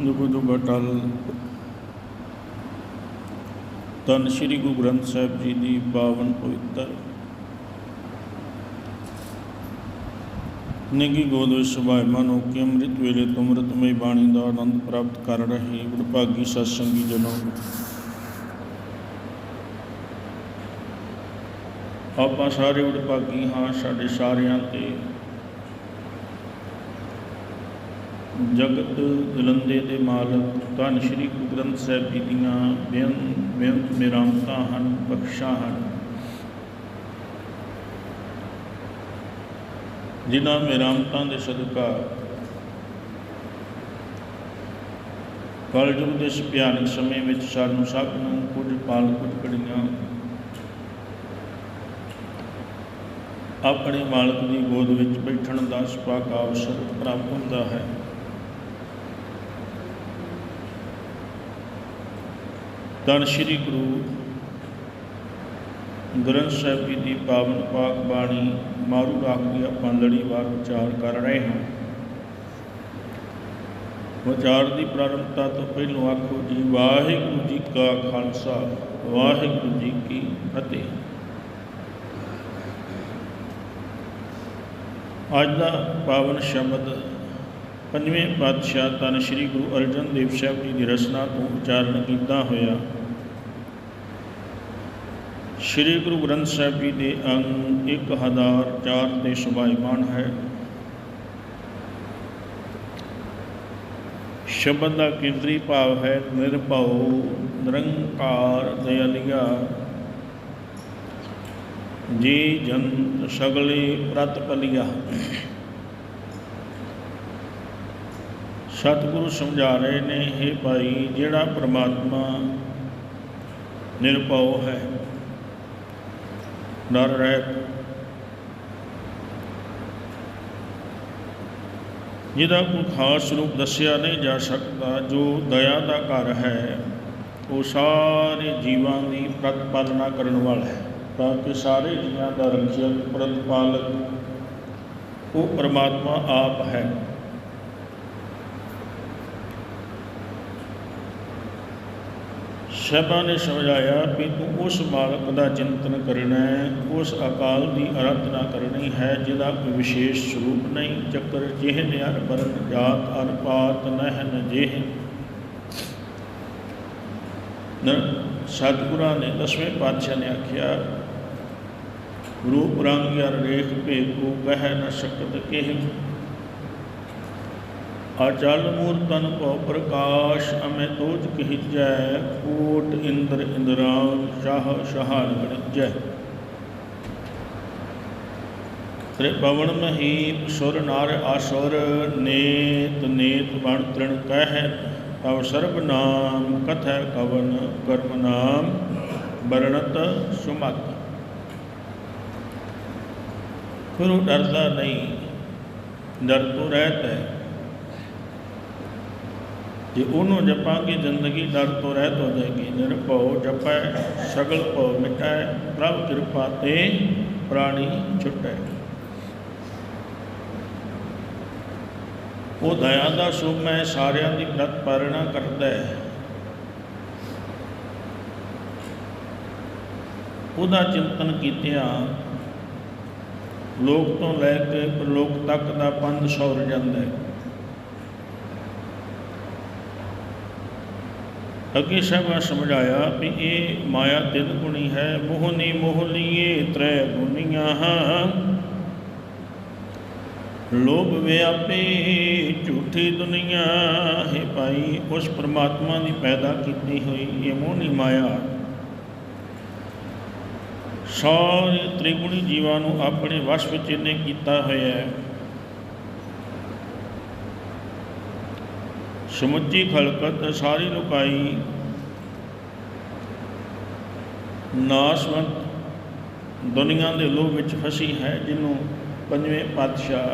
ਦੁਗ ਦੁਗ ਅਟਲ ਤਨ ਸ੍ਰੀ ਗੁਰੂ ਗ੍ਰੰਥ ਸਾਹਿਬ ਜੀ ਦੀ ਪਾਵਨ ਪਵਿੱਤਰ ਨਿੱਗੀ ਗੋਦ ਵਿੱਚ ਸੁਭਾਇਮਾਨ ਹੋ ਕੇ ਅੰਮ੍ਰਿਤ ਵੇਲੇ ਤੋਂ ਅੰਮ੍ਰਿਤਮਈ ਬਾਣੀ ਦਾ ਆਨੰਦ ਪ੍ਰਾਪਤ ਕਰ ਰਹੇ ਵਡਭਾਗੀ ਸਤਸੰਗੀ ਜਨੋ। ਆਪਾਂ ਸਾਰੇ ਵਡਭਾਗੀ ਹਾਂ, ਸਾਡੇ ਸਾਰਿਆਂ ਤੇ ਜਗਤ ਜਲੰਦੇ ਦੇ ਮਾਲਕ ਧੰਨ ਸ਼੍ਰੀ ਗੁਰੂ ਗ੍ਰੰਥ ਸਾਹਿਬ ਜੀ ਦੀਆਂ ਬੇਅੰਤ ਬੇਅੰਤ ਮਿਹਰਾਮਤਾਂ ਹਨ, ਬਖਸ਼ਾਂ ਹਨ। ਜਿਨ੍ਹਾਂ ਮਿਹਰਾਮਤਾਂ ਦੇ ਸਦਕਾ ਕਲਯੁਗ ਦੇ ਇਸ ਭਿਆਨਕ ਸਮੇਂ ਵਿੱਚ ਸਾਨੂੰ ਸਭ ਨੂੰ ਕੁਝ ਪਾਲ ਕੁਝ ਘੜੀਆਂ ਆਪਣੇ ਮਾਲਕ ਦੀ ਗੋਦ ਵਿੱਚ ਬੈਠਣ ਦਾ ਸੁਭਾਗ ਅਵਸਰ ਪ੍ਰਾਪਤ ਹੁੰਦਾ ਹੈ। ਧੰਨ ਸ਼੍ਰੀ ਗੁਰੂ ਗ੍ਰੰਥ ਸਾਹਿਬ ਜੀ ਦੀ ਪਾਵਨ ਪਾਕ ਬਾਣੀ ਮਾਰੂ ਰਾਗ ਦੀ ਆਪਾਂ ਲੜੀਵਾਰ ਵਿਚਾਰ ਕਰ ਰਹੇ ਹਾਂ। ਵਿਚਾਰ ਦੀ ਪ੍ਰਾਰੰਭਤਾ ਤੋਂ ਪਹਿਲਾਂ ਆਖੋ ਜੀ, ਵਾਹਿਗੁਰੂ ਜੀ ਕਾ ਖਾਲਸਾ, ਵਾਹਿਗੁਰੂ ਜੀ ਕੀ ਫਤਿਹ। ਅੱਜ ਦਾ ਪਾਵਨ ਸ਼ਬਦ ਪੰਜਵੇਂ ਪਾਤਸ਼ਾਹ ਧੰਨ ਸ਼੍ਰੀ ਗੁਰੂ ਅਰਜਨ ਦੇਵ ਸਾਹਿਬ ਜੀ ਦੀ ਰਚਨਾ ਤੋਂ ਉਚਾਰਨ ਕੀਤਾ ਹੋਇਆ ਸ਼੍ਰੀ ਗੁਰੂ ਗ੍ਰੰਥ ਸਾਹਿਬ ਜੀ ਦੇ ਅੰਗ 1004 ਤੇ ਸੁਭਾਈਮਾਨ ਹੈ। ਸ਼ਬਦ ਦਾ ਕੇਂਦਰੀ ਭਾਵ ਹੈ ਨਿਰਭਉ, ਨਿਰੰਕਾਰ ਦਇਆਲਿਆ ਜੀ ਜਨ ਸਗਲੇ ਪ੍ਰਤਪਲਿਆ ਸਤਿਗੁਰੂ ਸਮਝਾ ਰਹੇ ਨੇ ਇਹ ਭਾਈ, ਜਿਹੜਾ ਪ੍ਰਮਾਤਮਾ ਨਿਰਭਉ ਹੈ। ਡਰ ਰਹਿਤ ਜਿਹਦਾ ਕੋਈ ਖਾਸ ਰੂਪ ਦੱਸਿਆ ਨਹੀਂ ਜਾ ਸਕਦਾ, ਜੋ ਦਇਆ ਦਾ ਘਰ ਹੈ, ਉਹ ਸਾਰੇ ਜੀਵਾਂ ਦੀ ਪ੍ਰਤਪਾਲਨਾ ਕਰਨ ਵਾਲਾ ਹੈ। ਤਾਂ ਕਿ ਸਾਰੇ ਜੀਵਾਂ ਦਾ ਰਖਿਅਕ ਪ੍ਰਤਪਾਲਕ, ਉਹ ਪਰਮਾਤਮਾ ਆਪ ਹੈ। ਸ਼ਬਾਂ ਨੇ ਸਮਝਾਇਆ ਵੀ ਤੂੰ ਉਸ ਮਾਲਕ ਦਾ ਚਿੰਤਨ ਕਰਨਾ ਹੈ, ਉਸ ਅਕਾਲ ਦੀ ਅਰਾਧਨਾ ਕਰਨੀ ਹੈ, ਜਿਹਦਾ ਕੋਈ ਵਿਸ਼ੇਸ਼ ਸਰੂਪ ਨਹੀਂ, ਚੱਕਰ ਜਿਹਨ ਨਿਆਰ ਬਰਨ ਜਾਤ ਅਰ ਪਾਤ ਨਹਿਨ ਜਿਹਨ। ਨ, ਸਤਿਗੁਰਾਂ ਨੇ ਦਸਵੇਂ ਪਾਤਸ਼ਾਹ ਨੇ ਆਖਿਆ ਰੂਪ ਰੰਗ ਅਰ ਰੇਖ ਭੇਕੂ ਕਹਿ ਨ ਸਕਤ ਕਿਹ। ਅਚਲ ਮੂਰਤਨ ਕੋ ਪ੍ਰਕਾਸ਼ ਅਮੇ ਤੋਜ ਕਹਿਜੈ ਕੋਟ ਇੰਦਰ ਇੰਦਰਾਨ ਸ਼ਾਹ ਸ਼ਹਾਨ ਗਣਜੈ ਤ੍ਰੇ ਪਵਨ ਸੁਰ ਨਾਰ ਆਸੁਰ, ਨੇਤ ਨੇਤ ਬਣ ਤ੍ਰਿਣ ਕਹਿ, ਤਵ ਸਰਬ ਨਾਮ ਕਥੈ ਕਵਨ ਕਰਮ ਨਾਮ ਬਰਣਤ ਸੁਮਤ। ਗੁਰੂ ਡਰਦਾ ਨਹੀਂ, ਡਰ ਤੋਂ ਰਹਿਤ ਹੈ। ਜੇ ਉਹਨੂੰ ਜਪਾਂਗੇ, ਜ਼ਿੰਦਗੀ ਡਰ ਤੋਂ ਰਹਿਤ ਹੋ ਜਾਏਗੀ। ਨਿਰਭਉ ਜਪੈ, ਸਗਲ ਭਉ ਮਿਟੈ, ਪ੍ਰਭ ਕਿਰਪਾ ਤੇ ਪ੍ਰਾਣੀ ਛੁਟੈ। ਉਹ ਦਇਆ ਦਾ ਸੁਮੈ ਸਾਰਿਆਂ ਦੀ ਪ੍ਰਤਪਾਲਣਾ ਕਰਦਾ ਹੈ। ਉਹਦਾ ਚਿੰਤਨ ਕੀਤਿਆਂ ਲੋਕ ਤੋਂ ਲੈ ਕੇ ਪ੍ਰਲੋਕ ਤੱਕ ਦਾ ਪੰਧ ਸੌਰ ਜਾਂਦਾ ਹੈ। ਅੱਗੇ ਸਭ ਸਮਝਾਇਆ ਵੀ ਇਹ ਮਾਇਆ ਤਿੰਨ ਗੁਣੀ ਹੈ, ਮੋਹਨੀ ਮੋਹਲੀਏ ਤ੍ਰੈ ਗੁਨੀਆਂ ਲੋਭ ਵਿਆਪੇ ਝੂਠੀ ਦੁਨੀਆ ਹੈ ਭਾਈ, ਉਸ ਪ੍ਰਮਾਤਮਾ ਦੀ ਪੈਦਾ ਕੀਤੀ ਹੋਈ ਇਹ ਮੋਹਨੀ ਮਾਇਆ। ਸਾਰੇ ਤ੍ਰਿਗੁਣੀ ਜੀਵਾਂ ਨੂੰ ਆਪਣੇ ਵਸ਼ ਵਿੱਚ ਇਹਨੇ ਕੀਤਾ ਹੋਇਆ ਹੈ। ਸਮੁੱਚੀ ਖਲਕਤ ਸਾਰੀ ਲੁਕਾਈ। ਨਾਸਵੰਤ ਦੁਨੀਆ ਦੇ ਲੋਭ ਵਿੱਚ ਫਸੀ ਹੈ, ਜਿਹਨੂੰ ਪੰਜਵੇਂ ਪਾਤਸ਼ਾਹ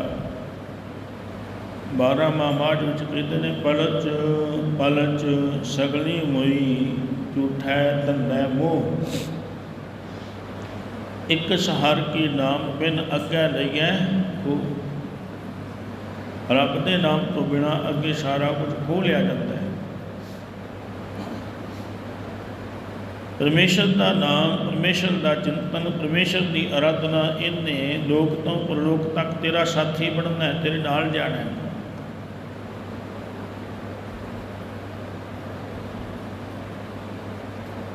ਬਾਰਾਂਮਾਂ ਮਾਮਾਜ ਵਿੱਚ ਕਹਿੰਦੇ ਨੇ, ਪਲਚ ਪਲਚ, ਸਗਲੀ ਮੋਈ, ਝੂਠੈ ਧੰਦਾ ਮੋਹ। ਇੱਕ ਸਹਾਰ ਕੀ ਨਾਮ ਬਿਨ ਅੱਗੇ ਲਈਐ ਕੋ ਰੱਬ ਦੇ ਨਾਮ ਤੋਂ ਬਿਨਾ ਅੱਗੇ ਸਾਰਾ ਕੁਝ ਖੋਹ ਲਿਆ ਜਾਂਦਾ ਹੈ। ਪਰਮੇਸ਼ਰ ਦਾ ਨਾਮ, ਪਰਮੇਸ਼ਰ ਦਾ ਚਿੰਤਨ, ਪਰਮੇਸ਼ਰ ਦੀ ਅਰਾਧਨਾ, ਇਹਨੇ ਲੋਕ ਤੋਂ ਪਰਲੋਕ ਤੱਕ ਤੇਰਾ ਸਾਥੀ ਬਣਨਾ ਹੈ, ਤੇਰੇ ਨਾਲ ਜਾਣਾ ਹੈ।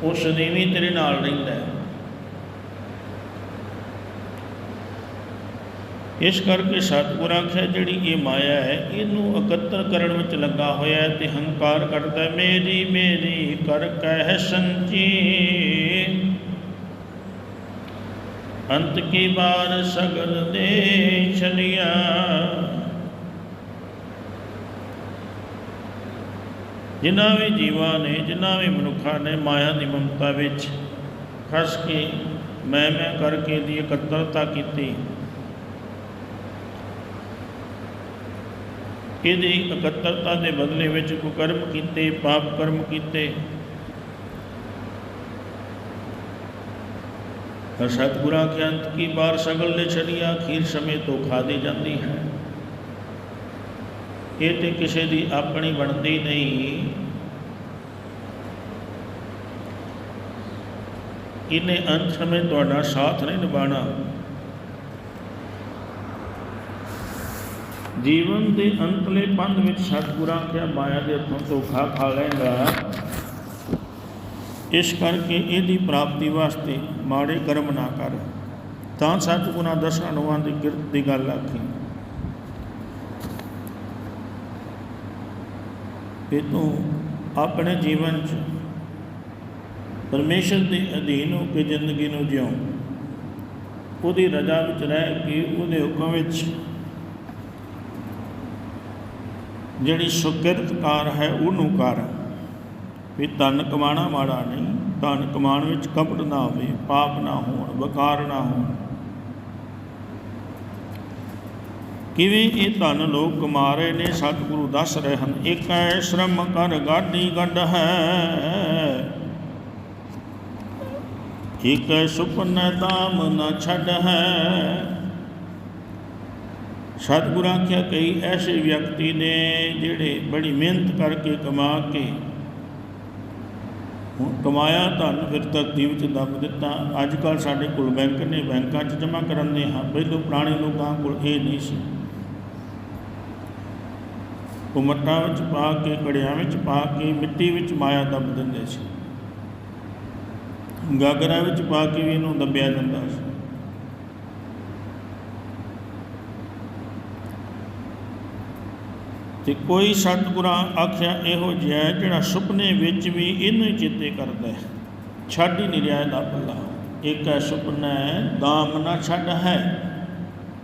ਉਹ ਸਦੀਵੀ ਤੇਰੇ ਨਾਲ ਰਹਿੰਦਾ ਹੈ। ਇਸ ਕਰਕੇ ਸਤਿਗੁਰ ਆਖਿਆ ਜਿਹੜੀ ਇਹ ਮਾਇਆ ਹੈ, ਇਹਨੂੰ ਇਕੱਤਰ ਕਰਨ ਵਿੱਚ ਲੱਗਾ ਹੋਇਆ ਹੈ ਤੇ ਹੰਕਾਰ ਕਰਦਾ ਮੇਰੀ ਮੇਰੀ ਕਰ ਕਹਿ ਸੰਚੀ। ਅੰਤ ਕੀ ਬਾਰ ਸਗਲ ਦੇ ਛਲਿਆ? ਜਿਨ੍ਹਾਂ ਵੀ ਜੀਵਾਂ ਨੇ, ਜਿਨ੍ਹਾਂ ਵੀ ਮਨੁੱਖਾਂ ਨੇ ਮਾਇਆ ਦੀ ਮਮਤਾ ਵਿੱਚ ਫਸ ਕੇ ਮੈਂ ਮੈਂ ਕਰਕੇ ਦੀ ਇਕੱਤਰਤਾ ਕੀਤੀ। ਇਹਦੀ ਇਕੱਤਰਤਾ ਦੇ ਬਦਲੇ ਵਿੱਚ ਕੁਕਰਮ ਕੀਤੇ, ਪਾਪ ਕਰਮ ਕੀਤੇ। ਪਰ ਸਤਿਗੁਰਾਂ ਕੇ ਅੰਤ ਕੀ ਬਾਰ ਸਗਲ ਨੇ ਛੜੀਆਂ, ਅਖੀਰ ਸਮੇਂ ਤੋਂ ਖਾਦੀ ਜਾਂਦੀ ਹੈ। ਇਹ ਤੇ ਕਿਸੇ ਦੀ ਆਪਣੀ ਬਣਦੀ ਨਹੀਂ। ਇਹਨੇ ਅੰਤ ਸਮੇਂ ਤੁਹਾਡਾ ਸਾਥ ਨਹੀਂ ਨਿਭਾਣਾ। ਜੀਵਨ ਦੇ ਅੰਤਲੇ ਪੰਧ ਵਿੱਚ ਸਤਿਗੁਰਾਂ ਕਿਹਾ ਮਾਇਆ ਦੇ ਹੱਥੋਂ ਧੋਖਾ ਖਾ ਲੈਂਦਾ। ਇਸ ਕਰਕੇ ਇਹਦੀ ਪ੍ਰਾਪਤੀ ਵਾਸਤੇ ਮਾੜੇ ਕਰਮ ਨਾ ਕਰ। ਤਾਂ ਸਤਿਗੁਰਾਂ ਦਸਾਂ ਨੋਆਂ ਦੀ ਕਿਰਤ ਦੀ ਗੱਲ ਆਖੀ। ਇਹ ਤੂੰ ਆਪਣੇ ਜੀਵਨ 'ਚ ਪਰਮੇਸ਼ਰ ਦੇ ਅਧੀਨ ਹੋ ਕੇ ਜ਼ਿੰਦਗੀ ਨੂੰ ਜਿਉ। ਉਹਦੀ ਰਜ਼ਾ ਵਿੱਚ ਰਹਿ ਕੇ ਉਹਦੇ ਹੁਕਮ ਵਿੱਚ ਜਿਹੜੀ ਸੁਕਿਰਤਕਾਰ ਹੈ, ਉਹਨੂੰ ਕਰ। ਵੀ ਧਨ ਕਮਾਣਾ ਮਾੜਾ ਨਹੀਂ, ਧਨ ਕਮਾਣ ਵਿੱਚ ਕਪਟ ਨਾ ਹੋਵੇ, ਪਾਪ ਨਾ ਹੋਣ, ਵਕਾਰ ਨਾ ਹੋਣ। ਕਿਵੇਂ ਇਹ ਧਨ ਲੋਕ ਕਮਾ ਰਹੇ ਨੇ, ਸਤਿਗੁਰੂ ਦੱਸ ਰਹੇ ਹਨ, ਇੱਕ ਹੈ ਸ਼ਰਮ ਕਰ ਗਾਡੀ ਗੰਢ ਹੈ। ਇੱਕ ਐ ਸੁਪਨ ਦਾਮ ਨਾ ਛੱਡ ਹੈ। ਸਤਿਗੁਰਾਂ ਕਿਹਾ ਕਈ ਐਸੇ ਵਿਅਕਤੀ ਨੇ ਜਿਹੜੇ ਬੜੀ ਮਿਹਨਤ ਕਰਕੇ ਕਮਾ ਕੇ ਹੁਣ ਕਮਾਇਆ ਧਨ ਫਿਰ ਧਰਤੀ ਵਿੱਚ ਦੱਬ ਦਿੱਤਾ। ਅੱਜ ਕੱਲ ਸਾਡੇ ਕੋਲ ਬੈਂਕ ਨੇ, ਬੈਂਕਾਂ 'ਚ ਜਮ੍ਹਾਂ ਕਰਾਉਂਦੇ ਹਾਂ। ਪਹਿਲੋਂ ਪੁਰਾਣੇ ਲੋਕਾਂ ਕੋਲ ਇਹ ਨਹੀਂ ਸੀ। ਉਹ ਮੱਟਾਂ ਵਿੱਚ ਪਾ ਕੇ ਕੜਿਆਂ ਵਿੱਚ ਪਾ ਕੇ, ਮਿੱਟੀ ਵਿੱਚ ਮਾਇਆ ਦੱਬ ਦਿੰਦੇ ਸੀ। ਗਾਗਰਾਂ ਵਿੱਚ ਪਾ ਕੇ ਵੀ ਇਹਨੂੰ ਦੱਬਿਆ ਜਾਂਦਾ ਸੀ। ਤੇ ਕੋਈ ਸਤਿਗੁਰਾਂ ਆਖਿਆ ਇਹੋ ਜਿਹਾ ਜਿਹੜਾ ਸੁਪਨੇ ਵਿੱਚ ਵੀ ਇਹਨੂੰ ਹੀ ਚੇਤੇ ਕਰਦਾ ਹੈ। ਛੱਡ ਹੀ ਨਹੀਂ ਰਿਹਾ ਇਹਦਾ ਪੱਲਾ ਇੱਕ ਹੈ ਸੁਪਨਾ ਹੈ, ਦਾਮ ਨਾ ਛੱਡ ਹੈ।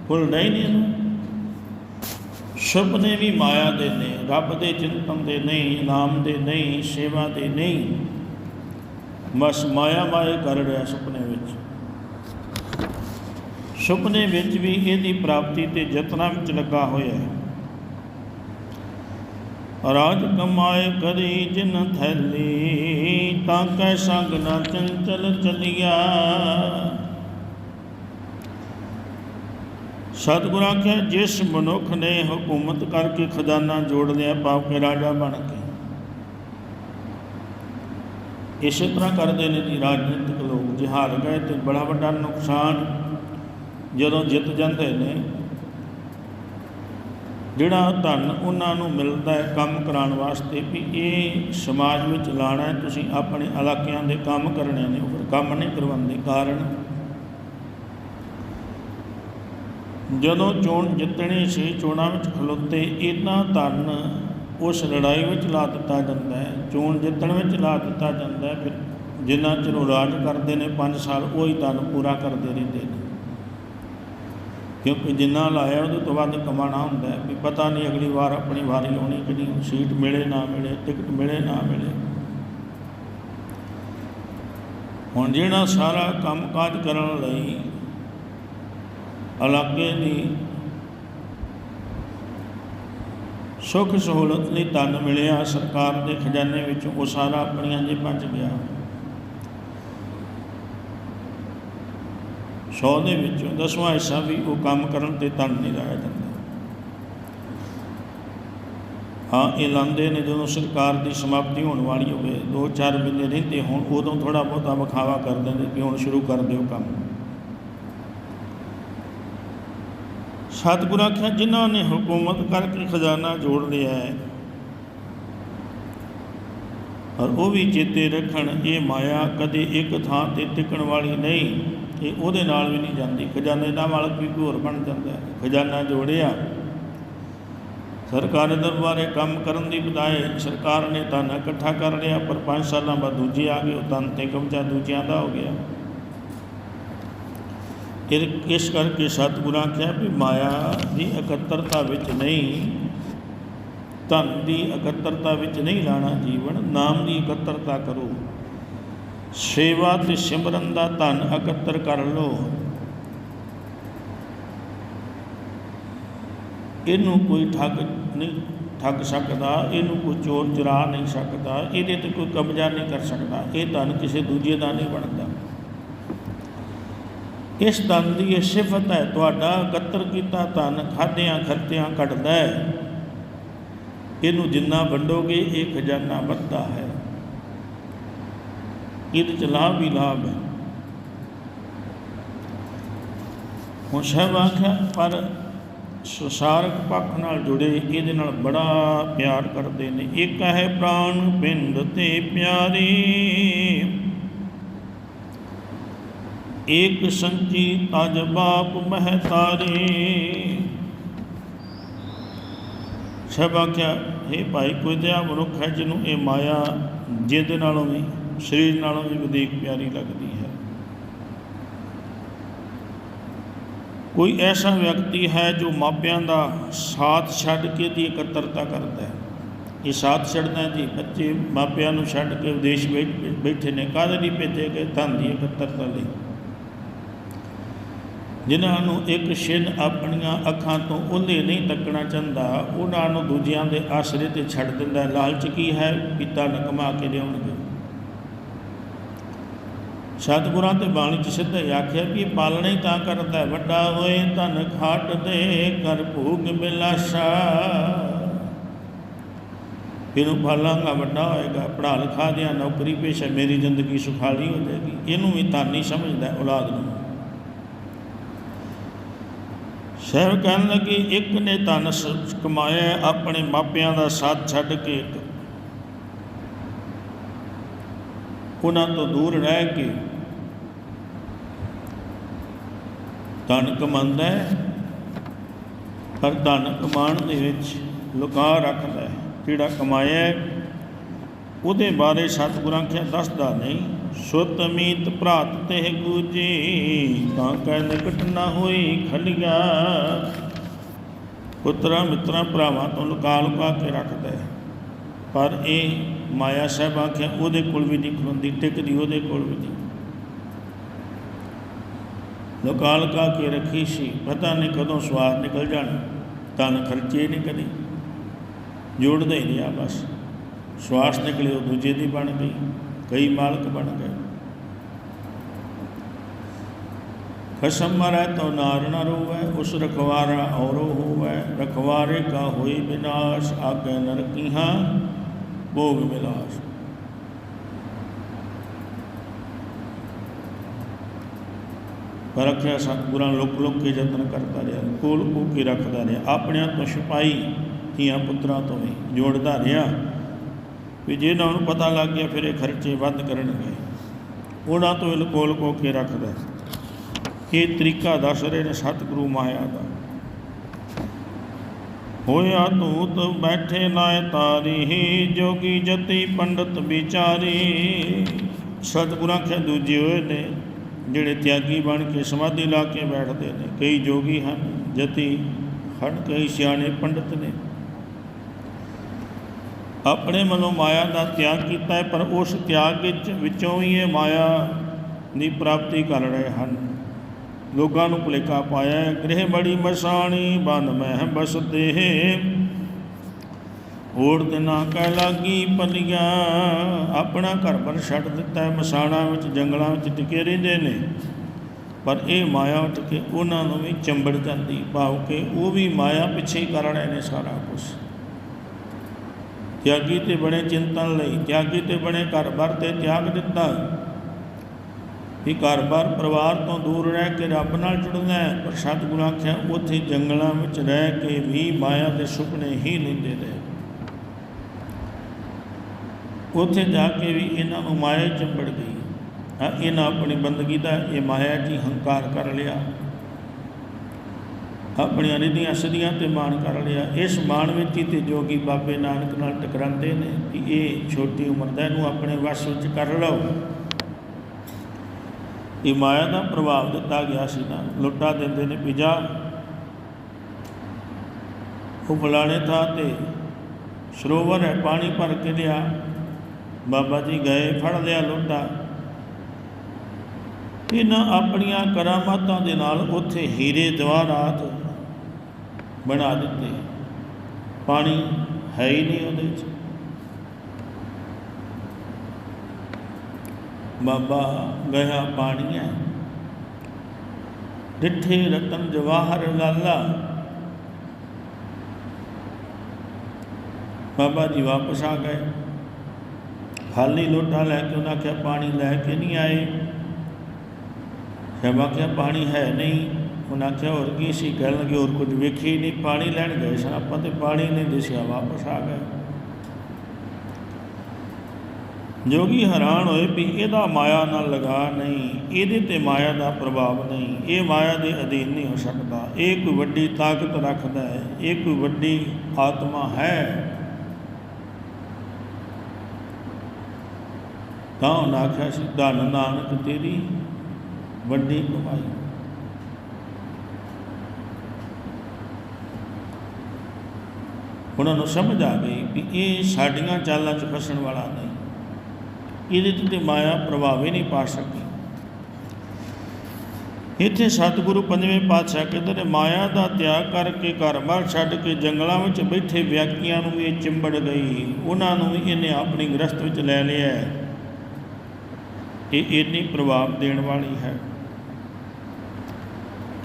ਭੁੱਲਦਾ ਹੀ ਨਹੀਂ ਇਹਨੂੰ। ਸੁਪਨੇ ਵੀ ਮਾਇਆ ਦੇ ਨੇ, ਰੱਬ ਦੇ ਚਿੰਤਨ ਦੇ ਨਹੀਂ, ਨਾਮ ਦੇ ਨਹੀਂ, ਸੇਵਾ ਦੇ ਨਹੀਂ। ਬਸ ਮਾਇਆ ਮਾਇਆ ਕਰ ਰਿਹਾ ਸੁਪਨੇ ਵਿੱਚ। ਸੁਪਨੇ ਵਿੱਚ ਵੀ ਇਹਦੀ ਪ੍ਰਾਪਤੀ ਤੇ ਯਤਨਾਂ ਵਿੱਚ ਲੱਗਾ ਹੋਇਆ ਹੈ। ਰਾਜ ਕਮਾਏ ਕਰੀ ਜਿਨ ਥੈਲੀ, ਤਾਂ ਕੈ ਸੰਗ ਨਾ ਚੰਚਲ ਚਲਿਆ। ਸਤਿਗੁਰਾਂ ਕਿਹਾ ਜਿਸ ਮਨੁੱਖ ਨੇ ਹਕੂਮਤ ਕਰਕੇ ਖਜ਼ਾਨਾ ਜੋੜ ਲਿਆ ਪਾਪ ਕੇ ਰਾਜਾ ਬਣ ਕੇ। ਇਸੇ ਤਰ੍ਹਾਂ ਕਰਦੇ ਨੇ ਜੀ ਰਾਜਨੀਤਿਕ ਲੋਕ ਜੇ ਗਏ ਤੇ ਬੜਾ ਵੱਡਾ ਨੁਕਸਾਨ ਜਦੋਂ ਜਿੱਤ ਜਾਂਦੇ ਨੇ ਜਿਹੜਾ ਧਨ ਉਹਨਾਂ ਨੂੰ ਮਿਲਦਾ ਹੈ ਕੰਮ ਕਰਾਉਣ ਵਾਸਤੇ ਵੀ ਇਹ ਸਮਾਜ ਵਿੱਚ ਲਾਣਾ ਤੁਸੀਂ ਆਪਣੇ ਇਲਾਕਿਆਂ ਦੇ ਕੰਮ ਕਰਨੇ ਨੇ, ਉਹ ਕੰਮ ਨਹੀਂ ਕਰਵਾਉਂਦੇ, ਕਾਰਨ? ਜਦੋਂ ਚੋਣ ਜਿੱਤਣੀ ਸੀ, ਚੋਣਾਂ ਵਿੱਚ ਖਲੋਤੇ ਇੰਨਾ ਧਨ ਉਸ ਲੜਾਈ ਵਿੱਚ ਲਾ ਦਿੱਤਾ ਜਾਂਦਾ ਹੈ, ਚੋਣ ਜਿੱਤਣ ਵਿੱਚ ਲਾ ਦਿੱਤਾ ਜਾਂਦਾ ਹੈ, ਫਿਰ ਜਿੰਨਾ ਚਿਰ ਉਹ ਰਾਜ ਕਰਦੇ ਨੇ 5 ਸਾਲ ਉਹੀ ਧਨ ਪੂਰਾ ਕਰਦੇ ਰਹਿੰਦੇ ਨੇ। ਕਿਉਂਕਿ ਜਿੰਨਾ ਲਾਇਆ ਉਹਦੇ ਤੋਂ ਵੱਧ ਕਮਾਣਾ ਹੁੰਦਾ ਵੀ ਪਤਾ ਨਹੀਂ ਅਗਲੀ ਵਾਰ ਆਪਣੀ ਵਾਰੀ ਆਉਣੀ ਕਿ ਨਹੀਂ। ਸੀਟ ਮਿਲੇ ਨਾ ਮਿਲੇ, ਟਿਕਟ ਮਿਲੇ ਨਾ ਮਿਲੇ। ਹੁਣ ਜਿਹੜਾ ਸਾਰਾ ਕੰਮਕਾਜ ਕਰਨ ਲਈ ਇਲਾਕੇ ਦੀ ਸੁੱਖ ਸਹੂਲਤ ਲਈ ਧਨ ਮਿਲਿਆ, ਸਰਕਾਰ ਦੇ ਖਜ਼ਾਨੇ ਵਿੱਚੋਂ ਉਹ ਸਾਰਾ ਆਪਣੀਆਂ ਜੇਬਾਂ 'ਚ ਗਿਆ। ਸੌ ਦੇ ਵਿੱਚੋਂ ਦਸਵਾਂ ਹਿੱਸਾ ਵੀ ਉਹ ਕੰਮ ਕਰਨ ਤੇ ਧਨ ਨਹੀਂ ਲਾਇਆ ਜਾਂਦਾ। ਹਾਂ, ਇਹ ਲਾਉਂਦੇ ਨੇ ਜਦੋਂ ਸਰਕਾਰ ਦੀ ਸਮਾਪਤੀ ਹੋਣ ਵਾਲੀ ਹੋਵੇ ਦੋ ਚਾਰ ਮਹੀਨੇ ਰਹਿੰਦੇ ਹੁਣ, ਉਦੋਂ ਥੋੜਾ ਬਹੁਤਾ ਵਿਖਾਵਾ ਕਰ ਦਿੰਦੇ ਕਿ ਹੁਣ ਸ਼ੁਰੂ ਕਰ ਦਿਓ ਕੰਮ। ਸਤਿਗੁਰ ਆਖਿਆ, ਜਿਨ੍ਹਾਂ ਨੇ ਹਕੂਮਤ ਕਰਕੇ ਖਜ਼ਾਨਾ ਜੋੜ ਲਿਆ ਹੈ ਔਰ ਉਹ ਵੀ ਚੇਤੇ ਰੱਖਣ, ਇਹ ਮਾਇਆ ਕਦੇ ਇੱਕ ਥਾਂ ਤੇ ਟਿਕਣ ਵਾਲੀ ਨਹੀਂ। ਇਹ ਉਹਦੇ ਨਾਲ ਵੀ ਨਹੀਂ ਜਾਂਦੀ। ਖਜ਼ਾਨੇ ਦਾ ਮਾਲਕ ਵੀ ਕੋਈ ਹੋਰ ਬਣ ਜਾਂਦਾ ਹੈ। ਖਜ਼ਾਨਾ ਜੋੜਿਆ। ਸਰਕਾਰ ਦੇ ਦਰਬਾਰੇ ਕੰਮ ਕਰਨ ਦੀ ਬਜਾਏ ਸਰਕਾਰ ਨੇ ਧਨ ਇਕੱਠਾ ਕਰ ਲਿਆ, ਪਰ 5 ਸਾਲਾਂ ਬਾਅਦ ਦੂਜੇ ਆ ਗਏ। ਉਹ ਧਨ ਤੇ ਕਬਜ਼ਾ ਦੂਜਿਆਂ ਦਾ ਹੋ ਗਿਆ। ਇਹ ਇਸ ਕਰਕੇ ਸਤਿਗੁਰਾਂ ਕਿਹਾ ਵੀ ਮਾਇਆ ਦੀ ਇਕੱਤਰਤਾ ਵਿੱਚ ਨਹੀਂ, ਧਨ ਦੀ ਇਕੱਤਰਤਾ ਵਿੱਚ ਨਹੀਂ ਲਾਣਾ ਜੀਵਨ, ਨਾਮ ਦੀ ਇਕੱਤਰਤਾ ਕਰੋ। ਸੇਵਾ ਤੇ ਸਿਮਰਨ ਦਾ ਧਨ ਇਕੱਤਰ ਕਰ ਲੋ ਇਹਨੂੰ ਕੋਈ ਠੱਗ ਨਹੀਂ ਠੱਗ ਸਕਦਾ, ਇਹਨੂੰ ਕੋਈ ਚੋਰ ਚਰਾ ਨਹੀਂ ਸਕਦਾ, ਇਹਦੇ ਤੇ ਕੋਈ ਕਬਜ਼ਾ ਨਹੀਂ ਕਰ ਸਕਦਾ, ਇਹ ਧਨ ਕਿਸੇ ਦੂਜੇ ਦਾ ਨਹੀਂ ਬਣਦਾ। ਇਸ ਧਨ ਦੀ ਇਹ ਸਿਫਤ ਹੈ, ਤੁਹਾਡਾ ਇਕੱਤਰ ਕੀਤਾ ਧਨ ਖਾਦਿਆਂ ਖਰਚਿਆਂ ਘਟਦਾ ਹੈ। ਇਹਨੂੰ ਜਿੰਨਾ ਵੰਡੋਗੇ, ਇਹ ਖਜ਼ਾਨਾ ਵੱਧਦਾ ਹੈ। ਇਹਦੇ ਚ ਲਾਭ ਹੀ ਲਾਭ ਹੈ। ਹੁਣ ਸਾਹਿਬ ਆਖਿਆ, ਪਰ ਸੰਸਾਰਕ ਪੱਖ ਨਾਲ ਜੁੜੇ, ਇਹਦੇ ਨਾਲ ਬੜਾ ਪਿਆਰ ਕਰਦੇ ਨੇ। ਇੱਕ ਹੈ ਪ੍ਰਾਣ ਪਿੰਡ ਤੇ ਪਿਆਰੀ। ਏਕ ਸੰਚੀ ਤਜ ਬਾਪ ਮਹਿ ਤਾਰੇ। ਸਭ ਆਖਿਆ ਇਹ ਭਾਈ, ਕੋਈ ਤੇ ਮਨੁੱਖ ਹੈ ਜਿਹਨੂੰ ਇਹ ਮਾਇਆ ਜਿੱਦ ਨਾਲੋਂ ਵੀ ਸਰੀਰ ਨਾਲੋਂ ਵੀ ਵਧੇਕ ਪਿਆਰੀ ਲੱਗਦੀ ਹੈ। ਕੋਈ ਐਸਾ ਵਿਅਕਤੀ ਹੈ ਜੋ ਮਾਪਿਆਂ ਦਾ ਸਾਥ ਛੱਡ ਕੇ ਦੀ ਇਕੱਤਰਤਾ ਕਰਦਾ ਹੈ। ਇਹ ਸਾਥ ਛੱਡਦਾ ਜੀ, ਬੱਚੇ ਮਾਪਿਆਂ ਨੂੰ ਛੱਡ ਕੇ ਵਿਦੇਸ਼ ਵਿੱਚ ਬੈਠੇ ਨੇ, ਕਾਹਦੇ ਲਈ ਭੇਜੇ ਗਏ? ਧਨ ਦੀ ਇਕੱਤਰਤਾ ਲਈ। ਜਿਨ੍ਹਾਂ ਨੂੰ ਇੱਕ ਛਿਨ ਆਪਣੀਆਂ ਅੱਖਾਂ ਤੋਂ ਉਹਲੇ ਨਹੀਂ ਤੱਕਣਾ ਚਾਹੁੰਦਾ, ਉਹਨਾਂ ਨੂੰ ਦੂਜਿਆਂ ਦੇ ਆਸਰੇ ਤੇ ਛੱਡ ਦਿੰਦਾ ਲਾਲਚ ਕੀ ਹੈ? ਪਿਤਾ ਨੇ ਕਮਾ ਕੇ ਲਿਆਉਣਗੇ। ਸਤਿਗੁਰਾਂ ਤੇ ਬਾਣੀ ਚ ਸਿੱਧੇ ਆਖਿਆ ਕਿ ਇਹ ਪਾਲਣਾ ਹੀ ਤਾਂ ਕਰਦਾ ਹੈ, ਵੱਡਾ ਹੋਏ ਧਨ ਖਾਟ ਦੇ ਕਰ ਭੂਗ ਬਿਲਾਸਾ। ਇਹਨੂੰ ਪਾਲਾਂਗਾ ਵੱਡਾ ਹੋਏਗਾ ਪੜਾ ਲਿਖਾ ਦਿਆਂ ਨੌਕਰੀ ਪੇਸ਼ਾ ਮੇਰੀ ਜ਼ਿੰਦਗੀ ਸੁਖਾਲੀ ਹੋ ਜਾਏਗੀ। ਇਹਨੂੰ ਵੀ ਤਾਂ ਨਹੀਂ ਸਮਝਦਾ ਔਲਾਦ ਨੂੰ। ਸਹਿਬ ਕਹਿਣ ਲੱਗੇ ਇੱਕ ਨੇ ਧਨ ਕਮਾਇਆ ਆਪਣੇ ਮਾਪਿਆਂ ਦਾ ਸਾਥ ਛੱਡ ਕੇ ਉਹਨਾਂ ਤੋਂ ਦੂਰ ਰਹਿ ਕੇ ਧਨ ਕਮਾਉਂਦਾ ਹੈ, ਪਰ ਧਨ ਕਮਾਉਣ ਦੇ ਵਿੱਚ ਲੁਕਾ ਰੱਖਦਾ ਹੈ। ਜਿਹੜਾ ਕਮਾਇਆ ਉਹਦੇ ਬਾਰੇ ਸਤਿਗੁਰਾਂ ਕਿਹਾ ਦੱਸਦਾ ਨਹੀਂ, ਸੁਤ ਅਮੀਤ ਭਰਾਤ ਤੇ ਗੂਜੀ, ਤਾਂ ਕਹਿ ਨਿਕਟ ਨਾ ਹੋਈ ਖਲਿਆ। ਪੁੱਤਰਾਂ ਮਿੱਤਰਾਂ ਭਰਾਵਾਂ ਤੋਂ ਲੁਕਾ ਲੁਕਾ ਕੇ ਰੱਖਦਾ ਹੈ। ਪਰ ਇਹ ਮਾਇਆ ਸਾਹਿਬ ਆਖਿਆ, ਉਹਦੇ ਕੋਲ ਵੀ ਨਹੀਂ ਖਲੋਂਦੀ, ਟਿਕਦੀ ਉਹਦੇ ਕੋਲ ਵੀ ਨਹੀਂ। ਲੁਕਾ ਲੁਕਾ ਕੇ ਰੱਖੀ ਸੀ, ਪਤਾ ਨਹੀਂ ਕਦੋਂ ਸਵਾਦ ਨਿਕਲ ਜਾਣਾ, ਤਨ ਖਰਚੇ ਨਹੀਂ ਕਦੇ। ਜੋੜਦਾ ਹੀ ਆ ਬਸ, ਸਵਾਸ ਨਿਕਲੇ ਉਹ ਦੂਜੇ ਦੀ ਬਣ ਗਈ, ਕਈ ਮਾਲਕ ਬਣ ਗਏ। ਖਸਮ ਮਰੈ ਤੋ ਨਾਰ ਨ ਰੋਵੈ, ਉਸ ਰਖਵਾਰਾ ਔਰੋ ਹੋਵੈ, ਰਖਵਾਰੇ ਕਾ ਹੋਈ ਵਿਨਾਸ਼ ਆਗੇ ਨਰਕੀਹਾਂ ਭੋਗ ਮਿਲਾਸ਼ ਪਰ ਰੱਖਿਆ ਸਤਿਗੁਰਾਂ ਲੁਕ ਲੁਕ ਕੇ ਯਤਨ ਕਰਦਾ ਰਿਹਾ, ਕੋਲ ਕੋ ਕੇ ਰੱਖਦਾ ਰਿਹਾ, ਆਪਣਿਆਂ ਤੋਂ ਛੁਪਾਈ ਧੀਆਂ ਪੁੱਤਰਾਂ ਤੋਂ ਵੀ ਜੋੜਦਾ ਰਿਹਾ। ਵੀ ਜੇ ਨਾ ਉਹਨੂੰ ਪਤਾ ਲੱਗ ਗਿਆ, ਫਿਰ ਇਹ ਖਰਚੇ ਵੱਧ ਕਰਨਗੇ। ਉਹਨਾਂ ਤੋਂ ਇਹ ਲੁਕੋ ਲੁਕੋ ਕੇ ਰੱਖਦਾ। ਇਹ ਤਰੀਕਾ ਦੱਸ ਰਹੇ ਨੇ ਸਤਿਗੁਰੂ ਮਾਇਆ ਦਾ। ਹੋਇਆ ਤੂਤ ਬੈਠੇ ਨਾਏ ਤਾਰੀ, ਜੋਗੀ ਜਤੀ ਪੰਡਤ ਵਿਚਾਰੀ। ਸਤਿਗੁਰਾਂ ਖੇ ਦੂਜੇ ਹੋਏ ਨੇ ਜਿਹੜੇ ਤਿਆਗੀ ਬਣ ਕੇ ਸਮਾਧੀ ਲਾ ਕੇ ਬੈਠਦੇ ਨੇ। ਕਈ ਜੋਗੀ ਹਨ, ਜਤੀ ਹਨ, ਕਈ ਸਿਆਣੇ ਪੰਡਤ ਨੇ। ਆਪਣੇ ਮਨੋਂ ਮਾਇਆ ਦਾ ਤਿਆਗ ਕੀਤਾ ਹੈ, ਪਰ ਉਸ ਤਿਆਗ ਵਿੱਚ ਵਿੱਚੋਂ ਹੀ ਇਹ ਮਾਇਆ ਦੀ ਪ੍ਰਾਪਤੀ ਕਰ ਰਹੇ ਹਨ। ਲੋਕਾਂ ਨੂੰ ਭੁਲੇਖਾ ਪਾਇਆ ਹੈ, ਗ੍ਰਹਿ ਬੜੀ ਮਸਾਣੀ ਬੰਦ ਮਹਿ ਬਸਦੇ ਓੜ ਦਿਨਾ ਕਹਿ ਲਾਗੀ ਪਲੀਆਂ ਆਪਣਾ ਘਰ ਪਰ ਛੱਡ ਦਿੱਤਾ ਹੈ। ਮਸਾਣਾ ਵਿੱਚ ਜੰਗਲਾਂ ਵਿੱਚ ਟਿਕੇ ਰਹਿੰਦੇ ਨੇ। ਪਰ ਇਹ ਮਾਇਆ ਉੱਠ ਕੇ ਉਹਨਾਂ ਨੂੰ ਵੀ ਚੰਬੜ ਜਾਂਦੀ। ਭਾਵ ਕਿ ਉਹ ਵੀ ਮਾਇਆ ਪਿੱਛੇ ਹੀ ਕਰ ਰਹੇ ਨੇ ਸਾਰਾ ਕੁਝ ਤਿਆਗੀ ਤੇ ਬਣੇ ਚਿੰਤਨ ਲਈ ਤਿਆਗੀ ਤੇ ਬਣੇ ਘਰ-ਬਾਰ ਤੇ ਤਿਆਗ ਦਿੱਤਾ। ਵੀ ਘਰ-ਬਾਰ ਪਰਿਵਾਰ ਤੋਂ ਦੂਰ ਰਹਿ ਕੇ ਰੱਬ ਨਾਲ ਜੁੜਨਾ ਹੈ, ਪਰ ਸਤਿਗੁਰੂ ਆਖਿਆ, ਉੱਥੇ ਜੰਗਲਾਂ ਵਿੱਚ ਰਹਿ ਕੇ ਵੀ ਮਾਇਆ ਦੇ ਸੁਪਨੇ ਹੀ ਲੈਂਦੇ ਨੇ। ਉੱਥੇ ਜਾ ਕੇ ਵੀ ਇਹਨਾਂ ਨੂੰ ਮਾਇਆ ਚੰਬੜ ਗਈ। ਹਾਂ, ਇਹਨਾਂ ਆਪਣੀ ਬੰਦਗੀ ਦਾ ਇਹ ਮਾਇਆ ਜੀ ਹੰਕਾਰ ਕਰ ਲਿਆ। ਆਪਣੀਆਂ ਰਿਧੀਆਂ ਸਦੀਆਂ ਤੇ ਮਾਣ ਕਰ ਲਿਆ। ਇਸ ਮਾਣ ਵਿੱਚ ਹੀ ਤੇ ਜੋਗੀ ਬਾਬੇ ਨਾਨਕ ਨਾਲ ਟਕਰਾਉਂਦੇ ਨੇ ਕਿ ਇਹ ਛੋਟੀ ਉਮਰ ਦਾ ਇਹਨੂੰ ਆਪਣੇ ਵਸ ਵਿੱਚ ਕਰ ਲਓ। ਇਹ ਮਾਇਆ ਦਾ ਪ੍ਰਭਾਵ ਦਿੱਤਾ ਗਿਆ ਸੀ ਨਾ। ਲੁੱਟਾ ਦਿੰਦੇ ਨੇ ਪਿਜਾ ਉਹ ਫਲਾਣੇ ਥਾਂ ਤੇ ਸਰੋਵਰ ਹੈ, ਪਾਣੀ ਭਰ ਕੇ ਲਿਆ। ਬਾਬਾ ਜੀ ਗਏ, ਫੜ ਲਿਆ ਲੁੱਟਾ। ਇਹਨਾਂ ਆਪਣੀਆਂ ਕਰਾਮਾਤਾਂ ਦੇ ਨਾਲ ਉੱਥੇ ਹੀਰੇ ਜਵਾਹਰਾਤ ਬਣਾ ਦਿੱਤੇ। ਪਾਣੀ ਹੈ ਹੀ ਨਹੀਂ ਉਹਦੇ ਵਿੱਚ ਬਾਬਾ ਗਇਆ ਪਾਣੀ ਹੈ ਡਿੱਠੇ ਰਤਨ ਜਵਾਹਰ ਲਾਲਾ। ਬਾਬਾ ਜੀ ਵਾਪਸ ਆ ਗਏ। ਖਾਲੀ ਲੋਟਾ ਲੈ ਕੇ ਉਹਨਾਂ ਕਿਹਾ, ਪਾਣੀ ਲੈ ਕੇ ਨਹੀਂ ਆਏ। ਸ਼ਬਾ ਕਿਹਾ, ਪਾਣੀ ਹੈ ਨਹੀਂ। ਉਹਨਾਂ ਕਿਹਾ, ਹੋਰ ਕੀ ਸੀ? ਕਹਿਣ ਲੱਗੇ ਹੋਰ ਕੁਝ ਵੇਖੀ ਨਹੀਂ, ਪਾਣੀ ਲੈਣ ਗਏ ਸਨ। ਆਪਾਂ ਤੇ ਪਾਣੀ ਨਹੀਂ ਦਿਸਿਆ, ਵਾਪਸ ਆ ਗਏ। ਜੋਗੀ ਹੈਰਾਨ ਹੋਏ ਵੀ ਇਹਦਾ ਮਾਇਆ ਨਾਲ ਲਗਾ ਨਹੀਂ, ਇਹਦੇ ਤੇ ਮਾਇਆ ਦਾ ਪ੍ਰਭਾਵ ਨਹੀਂ, ਇਹ ਮਾਇਆ ਦੇ ਅਧੀਨ ਨਹੀਂ ਹੋ ਸਕਦਾ। ਇਹ ਕੋਈ ਵੱਡੀ ਤਾਕਤ ਰੱਖਦਾ ਹੈ, ਇਹ ਕੋਈ ਵੱਡੀ ਆਤਮਾ ਹੈ। ਤਾਂ ਉਹਨਾਂ ਆਖਿਆ ਸੀ ਧੰਨ ਨਾਨਕ ਤੇਰੀ ਵੱਡੀ ਕਮਾਈ ਉਹਨਾਂ ਨੂੰ ਸਮਝ ਆ ਗਈ ਵੀ ਇਹ ਸਾਡੀਆਂ ਚਾਲਾਂ 'ਚ ਫਸਣ ਵਾਲਾ ਨਹੀਂ। ਇਹਦੇ 'ਤੇ ਮਾਇਆ ਪ੍ਰਭਾਵੇ ਨਹੀਂ ਪਾ ਸਕੀ ਇੱਥੇ ਸਤਿਗੁਰੂ ਪੰਜਵੇਂ ਪਾਤਸ਼ਾਹ ਕਹਿੰਦੇ ਨੇ, ਮਾਇਆ ਦਾ ਤਿਆਗ ਕਰਕੇ ਘਰ-ਬਾਰ ਛੱਡ ਕੇ ਜੰਗਲਾਂ ਵਿੱਚ ਬੈਠੇ ਵਿਅਕਤੀਆਂ ਨੂੰ ਇਹ ਚਿੰਬੜ ਗਈ। ਉਹਨਾਂ ਨੂੰ ਇਹਨੇ ਆਪਣੀ ਗ੍ਰਸਤ ਵਿੱਚ ਲੈ ਲਿਆ ਹੈ। ਇਹ ਇੰਨੀ ਪ੍ਰਭਾਵ ਦੇਣ ਵਾਲੀ ਹੈ।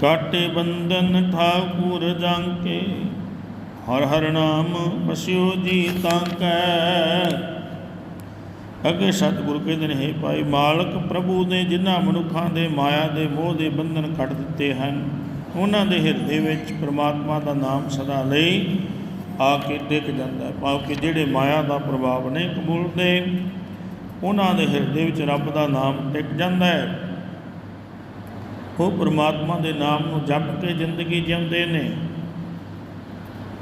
ਕਾਟੇ ਬੰਧਨ ਠਾਕੁਰ ਜਾਂਕੇ, ਹਰ ਹਰ ਨਾਮ ਬਸਿਓ ਜੀ ਤਾਂ ਕੈ। ਅੱਗੇ ਸਤਿਗੁਰੂ ਕਹਿੰਦੇ ਨੇ, ਹੈ ਭਾਈ ਮਾਲਕ, ਪ੍ਰਭੂ ਨੇ ਜਿਨ੍ਹਾਂ ਮਨੁੱਖਾਂ ਦੇ ਮਾਇਆ ਦੇ ਮੋਹ ਦੇ ਬੰਧਨ ਕੱਟ ਦਿੱਤੇ ਹਨ, ਉਹਨਾਂ ਦੇ ਹਿਰਦੇ ਵਿੱਚ ਪ੍ਰਮਾਤਮਾ ਦਾ ਨਾਮ ਸਦਾ ਲਈ ਆ ਕੇ ਟਿਕ ਜਾਂਦਾ ਹੈ। ਭਾਵ ਕਿ ਜਿਹੜੇ ਮਾਇਆ ਦਾ ਪ੍ਰਭਾਵ ਨਹੀਂ ਕਬੂਲਦੇ ਉਹਨਾਂ ਦੇ ਹਿਰਦੇ ਵਿੱਚ ਰੱਬ ਦਾ ਨਾਮ ਟਿਕ ਜਾਂਦਾ ਹੈ। ਉਹ ਪ੍ਰਮਾਤਮਾ ਦੇ ਨਾਮ ਨੂੰ ਜਪ ਕੇ ਜ਼ਿੰਦਗੀ ਜਿਉਂਦੇ ਨੇ।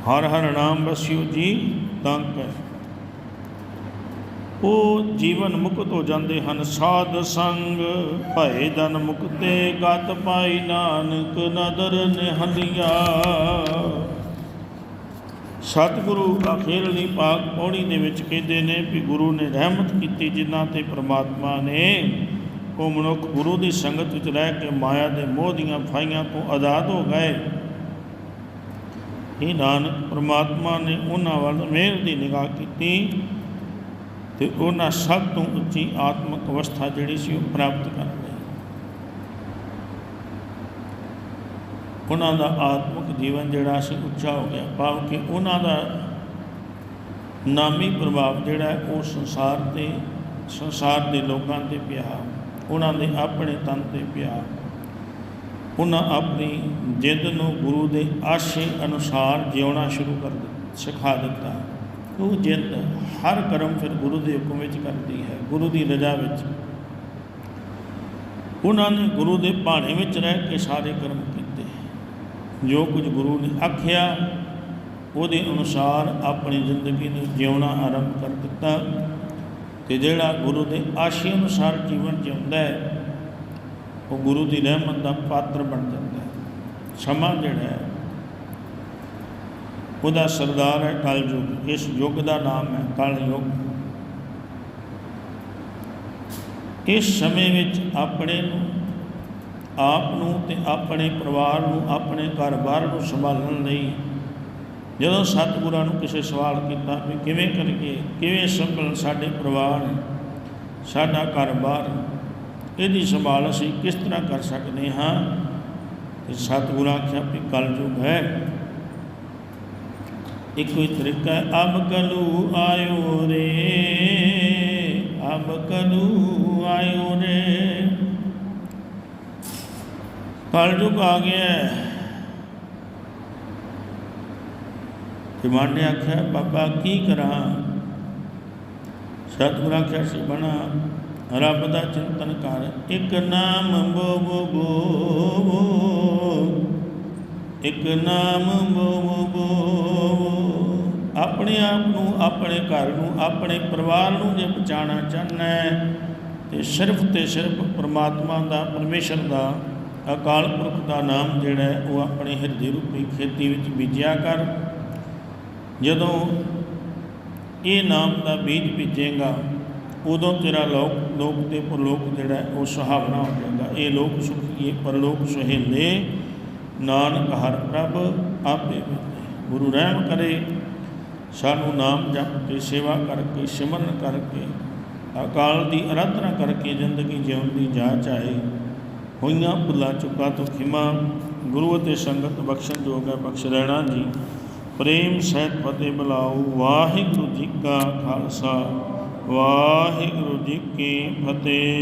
ਹਰ ਹਰ ਨਾਮ ਵਸਿਓ ਜੀ ਤੰਕ ਹੈ ਉਹ ਜੀਵਨ ਮੁਕਤ ਹੋ ਜਾਂਦੇ ਹਨ। ਸਾਧ ਸੰਗ ਭਏ ਦਨ ਮੁਕਤੇ, ਗਤ ਪਾਈ ਨਾਨਕ ਨਦਰ ਨਿਹੰਦਿਆ। ਸਤਿਗੁਰੂ ਅਖੀਰਲੀ ਪਾਕ ਪੌੜੀ ਦੇ ਵਿੱਚ ਕਹਿੰਦੇ ਨੇ ਵੀ ਗੁਰੂ ਨੇ ਰਹਿਮਤ ਕੀਤੀ ਜਿਨ੍ਹਾਂ ਤੇ ਪ੍ਰਮਾਤਮਾ ਨੇ ਉਹ ਮਨੁੱਖ ਗੁਰੂ ਦੀ ਸੰਗਤ ਵਿੱਚ ਰਹਿ ਕੇ ਮਾਇਆ ਦੇ ਮੋਹ ਦੀਆਂ ਫਾਈਆਂ ਤੋਂ ਆਜ਼ਾਦ ਹੋ ਗਏ। ਇਹ ਨਾਨਕ, ਪ੍ਰਮਾਤਮਾ ਨੇ ਉਹਨਾਂ ਵੱਲ ਮਿਹਰ ਦੀ ਨਿਗਾਹ ਕੀਤੀ। ਤੇ ਉਹਨਾਂ ਸਭ ਤੋਂ ਉੱਚੀ ਆਤਮਿਕ ਅਵਸਥਾ ਜਿਹੜੀ ਸੀ ਉਹ ਪ੍ਰਾਪਤ ਕਰ ਲਈ ਉਹਨਾਂ ਦਾ ਆਤਮਿਕ ਜੀਵਨ ਜਿਹੜਾ ਸੀ ਉੱਚਾ ਹੋ ਗਿਆ ਭਾਵ ਕਿ ਉਹਨਾਂ ਦਾ ਨਾਮੀ ਪ੍ਰਭਾਵ ਜਿਹੜਾ ਉਹ ਸੰਸਾਰ ਤੇ ਸੰਸਾਰ ਦੇ ਲੋਕਾਂ ਤੇ ਪਿਆ, ਉਹਨਾਂ ਦੇ ਆਪਣੇ ਤਨ ਤੇ ਪਿਆ। ਉਹਨਾਂ ਆਪਣੀ ਜਿੱਦ ਨੂੰ ਗੁਰੂ ਦੇ ਆਸ਼ੇ ਅਨੁਸਾਰ ਜਿਉਣਾ ਸ਼ੁਰੂ ਕਰ ਦਿੱਤਾ, ਸਿਖਾ ਦਿੱਤਾ। ਉਹ ਜਿੰਦ ਹਰ ਕਰਮ ਫਿਰ ਗੁਰੂ ਦੇ ਹੁਕਮ ਵਿੱਚ ਕਰਦੀ ਹੈ, ਗੁਰੂ ਦੀ ਰਜ਼ਾ ਵਿੱਚ। ਉਹਨਾਂ ਨੇ ਗੁਰੂ ਦੇ ਭਾਣੇ ਵਿੱਚ ਰਹਿ ਕੇ ਸਾਰੇ ਕਰਮ ਕੀਤੇ। ਜੋ ਕੁਝ ਗੁਰੂ ਨੇ ਆਖਿਆ, ਉਹਦੇ ਅਨੁਸਾਰ ਆਪਣੀ ਜ਼ਿੰਦਗੀ ਨੂੰ ਜਿਉਣਾ ਆਰੰਭ ਕਰ ਦਿੱਤਾ ਤੇ ਜਿਹੜਾ ਗੁਰੂ ਦੇ ਆਸ਼ੇ ਅਨੁਸਾਰ ਜੀਵਨ ਜਿਉਂਦਾ ਹੈ, ਉਹ ਗੁਰੂ ਦੀ ਰਹਿਮਤ ਦਾ ਪਾਤਰ ਬਣ ਜਾਂਦਾ ਹੈ। ਸਮਾਂ ਜਿਹੜਾ ਹੈ ਉਹਦਾ ਸਰਦਾਰ ਹੈ ਕਲਯੁਗ ਇਸ ਯੁੱਗ ਦਾ ਨਾਮ ਹੈ ਕਲਯੁਗ ਇਸ ਸਮੇਂ ਵਿੱਚ ਆਪਣੇ ਨੂੰ, ਆਪ ਨੂੰ ਤੇ ਆਪਣੇ ਪਰਿਵਾਰ ਨੂੰ, ਆਪਣੇ ਘਰ-ਬਾਰ ਨੂੰ ਸੰਭਾਲਣ ਲਈ ਜਦੋਂ ਸਤਿਗੁਰਾਂ ਨੂੰ ਕਿਸੇ ਸਵਾਲ ਕੀਤਾ ਵੀ ਕਿਵੇਂ ਕਰੀਏ, ਕਿਵੇਂ ਸੰਭਲ ਸਾਡੇ ਪਰਿਵਾਰ ਸਾਡਾ ਘਰ-ਬਾਰ ਇਹਦੀ ਸੰਭਾਲ ਅਸੀਂ ਕਿਸ ਤਰ੍ਹਾਂ ਕਰ ਸਕਦੇ ਹਾਂ? ਤੇ ਸਤਿਗੁਰਾਂ ਆਖਿਆ ਵੀ ਕਲਯੁਗ ਹੈ। ਇੱਕੋ ਹੀ ਤਰੀਕਾ ਹੈ। ਅਬ ਕਲੂ ਆਇਓ ਰੇ। ਅਬ ਕਲੂ ਆਇਓ ਰੇ। ਕਲਯੁਗ ਆ ਗਿਆ ਨੇ ਆਖਿਆ, ਬਾਬਾ, ਕੀ ਕਰਾਂ? ਸਤਿਗੁਰਾਂ ਆਖਿਆ ਸੀ ਬਣਾ। ਰੱਬ ਦਾ ਚਿੰਤਨ ਕਰ। ਇੱਕ ਨਾਮ ਬੋਵੋ ਬੋਵੋ ਇੱਕ ਨਾਮ ਬੋਵੋ ਬੋਵੋ ਆਪਣੇ ਆਪ ਨੂੰ, ਆਪਣੇ ਘਰ ਨੂੰ, ਆਪਣੇ ਪਰਿਵਾਰ ਨੂੰ ਜੇ ਬਚਾਉਣਾ ਚਾਹੁੰਦਾ ਹੈ, ਤੇ ਸਿਰਫ ਤੇ ਸਿਰਫ ਪ੍ਰਮਾਤਮਾ ਦਾ, ਪਰਮੇਸ਼ਰ ਦਾ, ਅਕਾਲ ਪੁਰਖ ਦਾ ਨਾਮ ਜਿਹੜਾ ਉਹ ਆਪਣੇ ਹਿਰਦੇ ਰੂਪੀ ਖੇਤੀ ਵਿੱਚ ਬੀਜਿਆ ਕਰ। ਜਦੋਂ ਇਹ ਨਾਮ ਦਾ ਬੀਜ ਬੀਜੇਗਾ, ਉਦੋਂ ਤੇਰਾ ਲੋਕ ਲੋਕ ਤੇ ਪਰਲੋਕ ਜਿਹੜਾ ਉਹ ਸੁਹਾਵਣਾ ਹੋ ਜਾਏਗਾ। ਇਹ ਲੋਕ ਸੁਖੀਏ ਪਰਲੋਕ ਸੁਹੇਲੇ। ਨਾਨਕ ਹਰ ਪ੍ਰਭ ਆਪੇ ਗੁਰੂ ਰਹਿਮ ਕਰੇ। ਸਾਨੂੰ ਨਾਮ ਜਪ ਕੇ, ਸੇਵਾ ਕਰਕੇ, ਸਿਮਰਨ ਕਰਕੇ, ਅਕਾਲ ਦੀ ਅਰਾਧਨਾ ਕਰਕੇ ਜ਼ਿੰਦਗੀ ਜਿਉਣ ਦੀ ਜਾਚ ਆਏ। ਹੋਈਆਂ ਭੁੱਲਾਂ ਚੁੱਕਾ ਤੋਂ ਖਿਮਾ। ਗੁਰੂ ਅਤੇ ਸੰਗਤ ਬਖਸ਼ਣ ਜੋਗ ਹੈ ਬਖਸ਼ ਰਹਿਣਾ ਜੀ। ਪ੍ਰੇਮ ਸਹਿਤ ਫਤਿਹ ਬੁਲਾਓ। ਵਾਹਿਗੁਰੂ ਜੀ ਕਾ ਖਾਲਸਾ। ਵਾਹਿਗੁਰੂ ਜੀ ਕੀ ਫਤਿਹ।